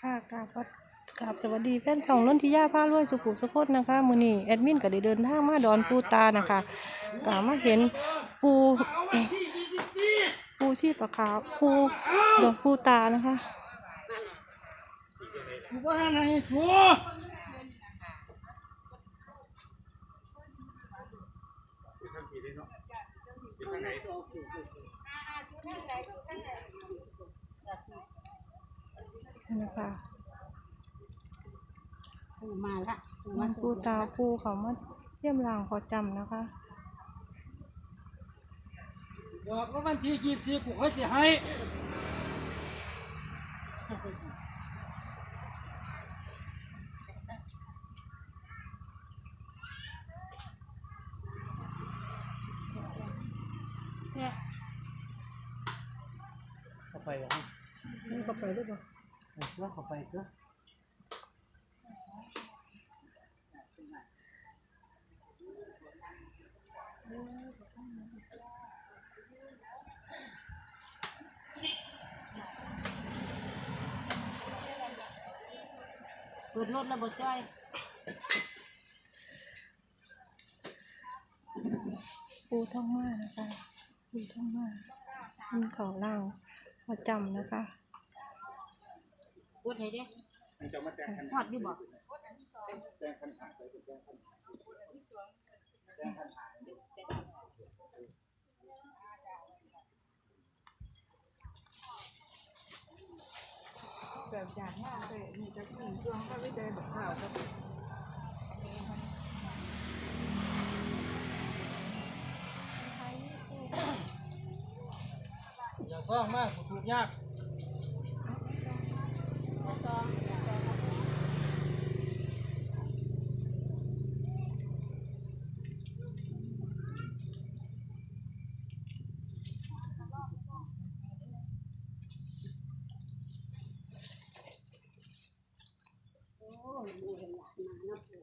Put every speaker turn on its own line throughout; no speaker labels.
ค่ะกราบกราบสวัสดีแฟนช่องล้นทิยาผ้ารวยสุขุสะกตนะคะมือนี้แอดมินก็ได้เดินทางมาดอนปูตานะคะกามาเห็นปูปูชีพะขาวปูดอนปูตานะคะ
อยู่บ้าไหนชัว
นะคะ
ปูมาละปู
ด
มา
อน
สู
ปู
บ
ตาปูเขามาเยี่ยมรางขอจำนะคะ
บอกว่าวันที่ยี่สิบกูค่อยสิให้
เนี่ย
เข้าไปวะ
นี่ก็ไปด้วยป่ะ
ว่าเข้าไปเถอ
เปิดรถแล้วบ่จ้อย
ปูท่องมานะคะปูท่องมามันเขาเล่างขอจำนะคะ
ดให้เด้ฮอดอยู่บ่
แบบจากมากเลยนี่จะกินช่วงก็ไม่ได้แบบข้าวครับ
อย่าซ่องมากกูถูกยาก
จะซองจะซองโอ้ยดูเห็นหลานมาเนาะปู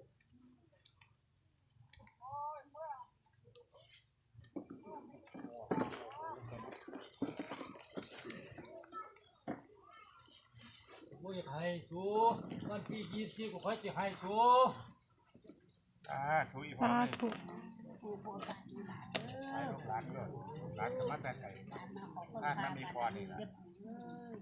กูจะให้ชัววันที่ยี่สิบกูค่อยสิให้ชัว
อ่าถูกอีก
สาธุ
ปูโบราณหลานเด้
ไป
อ
ลูกหลานด้วยหลานธรรมะแต่ไทย
หลานมาขอคน
บ้าน
พา
นั้นมีพรนี่นะ
เด้อปูเอ้ย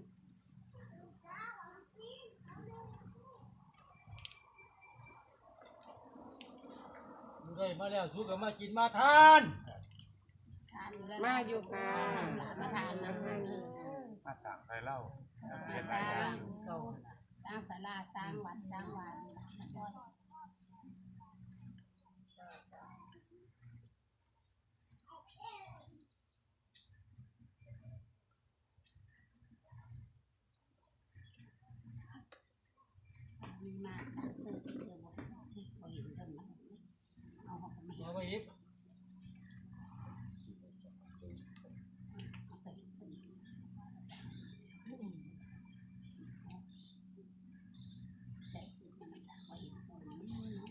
มึงได้มาแล้วสู้กับมากินมาทาน
ทานอยู่แล้ว
มาอยู่ค่ะ
หลานมาทานนะ
มาสั่งไปเล่าเรียน
ส
ร้า
ง
งาน
สร้างศาลาสร้างวัดสร้างวานมาช่วยมีมาสามเจอเจอมดที่เขาเห็นเรื่องมันเอาออกมาเห็น
เอาไปอีก
เอาไปคนนี้ใจคือจะมันเขาเห็นคนนี้เนาะ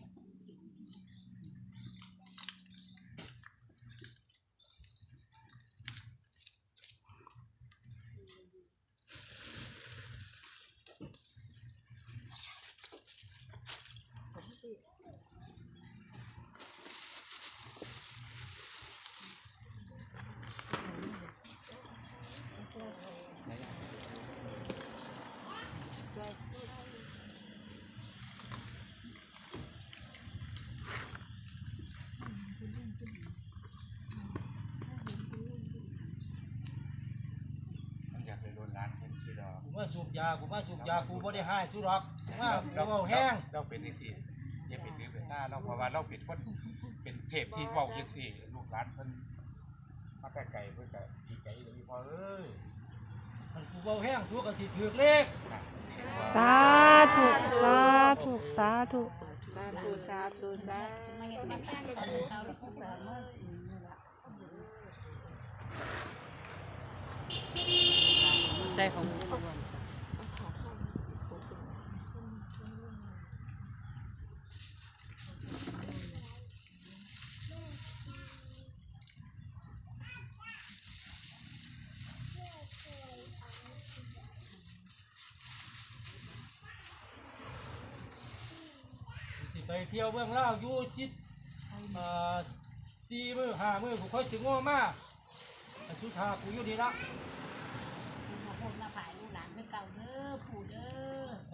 มันอยากไปโดนร้านเห็นชื่อดอ ก
กูมาสูบยากูมาสูบยากูบ่ได้ให้สู้หรอกมากูเอาแห้ง
เราเป็นอีสี่จะเป็นนิเป็นหน้าเราเพราะว่าเราเป็นคนเป็นเทพที่เว้ายังสี่ลูกหลานเพิ่นมาแต่ไก่เพิ่นก็ดีใจเลยพอเอ้ย
มันกูเอาแห้งสู้กับที่ถือเลข
สาธุสาธุสาธุ
สาธุสาธุสา
ม
ใช่ของไป
เที่ยวเมืองลาวยู่ชิดสี่มือห้ามือผมค่อยถึงง้อมาสุดท้ายกูยู่นี่ละ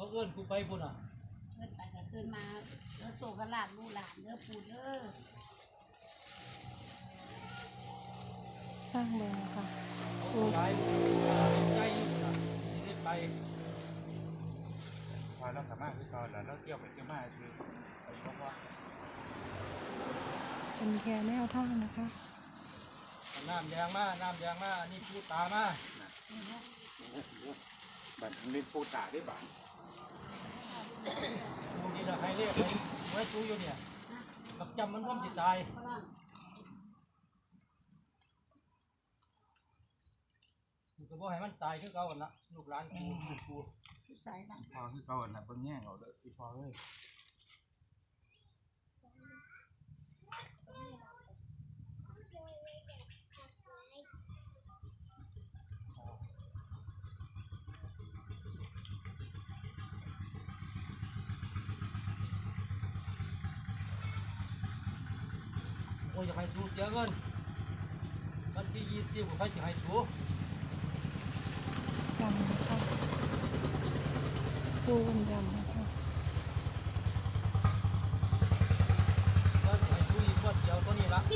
เขา
เอื้อนกูไปพุ่นอะ
เกินไปก็ขึ้นมาเด้อโศกลาดลูกหลานเด้อปู่เด้อ
สร้างเมืองนะคะ
เอาหลายใจอยู่พุ่นอะสิได้ไป
พอเราสามารถคือก่อนแล้วเราเที่ยวไปเที่ยวมาคือไปเพราะว่า
เป็นแค่แนวทางนะคะ
เอาน้ำแดงมาน้ำแดงมาอันนี้ปูตามา
บัตรเล่นปูตาได้บ้าง
ปูนี่ละให้เรียก ไว้ชูอยู่เนี่ยบักจำมันพร้อมจิตายก็บ่ให้มันตายคือเก่าหั่นละลูกหลานกูลูกกู
ใส่นะ
พอคือเก่อนนะเพิ่งแง่งเอาเลยที่พอเลย
โอ้ยอยากให้สูเสียเงินวันที่ยี่สิบกูค่อยจะให้สู
ยำนะคะปูเป็นยำนะคะ
ก็จะให้สูอีกวันเดียวตัวนี้ละ
โ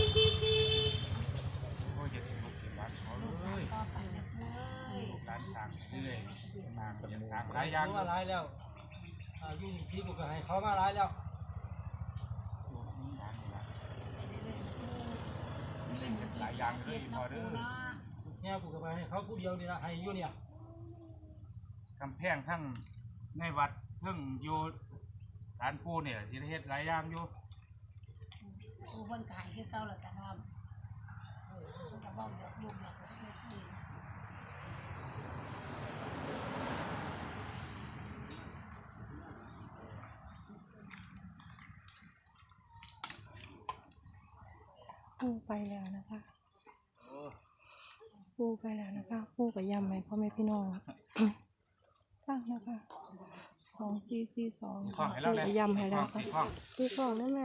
อ้ยจะถึงลูกถึงร้านเขา
ลูกห
เล
ลาน
ย
ต่อไปนะปู่เอ้ย
ร้านสั่งเรื่อยตามเป็นทางห
ห
ลายอย่าง
สูมาหลายแล้วอายุนี่ที่กูก็ให้เขามาหลายแล้ว
หลายอย่างเลยพอ
เด้
อ
เนี่
ยกูก็ไปให้เขาผู้เดียวนี่ละให้อยู่เนี่ย
กำแพงทั้งในวัดเพิ่งอยู่ฐานปูเนี่ยที่เฮ็ดหลายอย่างอยู่
ปู่เพิ่นขายคือเก่าแล้วแต่ว่าเพิ่นก็บอกเดี๋ยวลูกเดี๋ยวหลานไม่คุยนะ
ปูไปแล้วนะคะปูไปแล้วนะคะปูกับยำไหมพ่อแม่พี่น้องตั้งนะคะสองสี่สี่สอง
ข้องให้เรา
ปู
ได้
กับยำให้แล้ว
ข้
ค่ะ
อง
ตีก่อนได้ไหม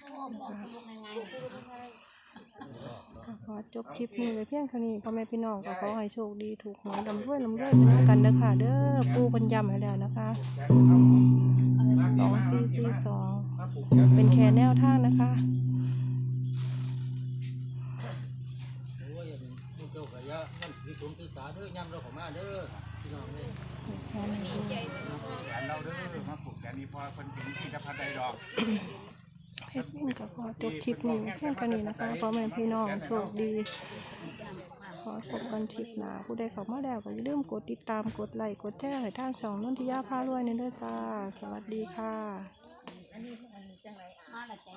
โอ้บอกลูกง่ายๆนะ
ก็ขอจบคลิปนี้ไว้เพียงเท่านี้พ่อแม่พี่น้องก็ขอให้โชคดีถูกหวยลำรวยลำรวยไปด้วยกันเด้อค่ะเด้อปูเพันยำให้แล้วนะคะ สองสี่สี่สองเป็นแค่แนวทางนะคะ
โอ้ยอย่าเป็นลูกเจ้าขยะนั่นคือผมศึกษาเด้อย่ำเราเของมาเด้อพี่น้องเลย
แค่นี้
แขนเราเด้อมาผูกแขนนี้พอคนถึงที่จะพัดใดดอก
เพชรนิ่งก็ขอจบคลิปนี้ไว้เพียงเท่านี้นะคะพ่อแม่พี่น้องโชคดี ขอพบกันคลิปหนาผู้ใดเข้ามาแล้วก็อย่าลืมกดติดตามกดไลค์กดแชร์ให้ทางช่องนนทิยาพารวยในเด้อจ้า สวัสดีค่ะ
มาละใจ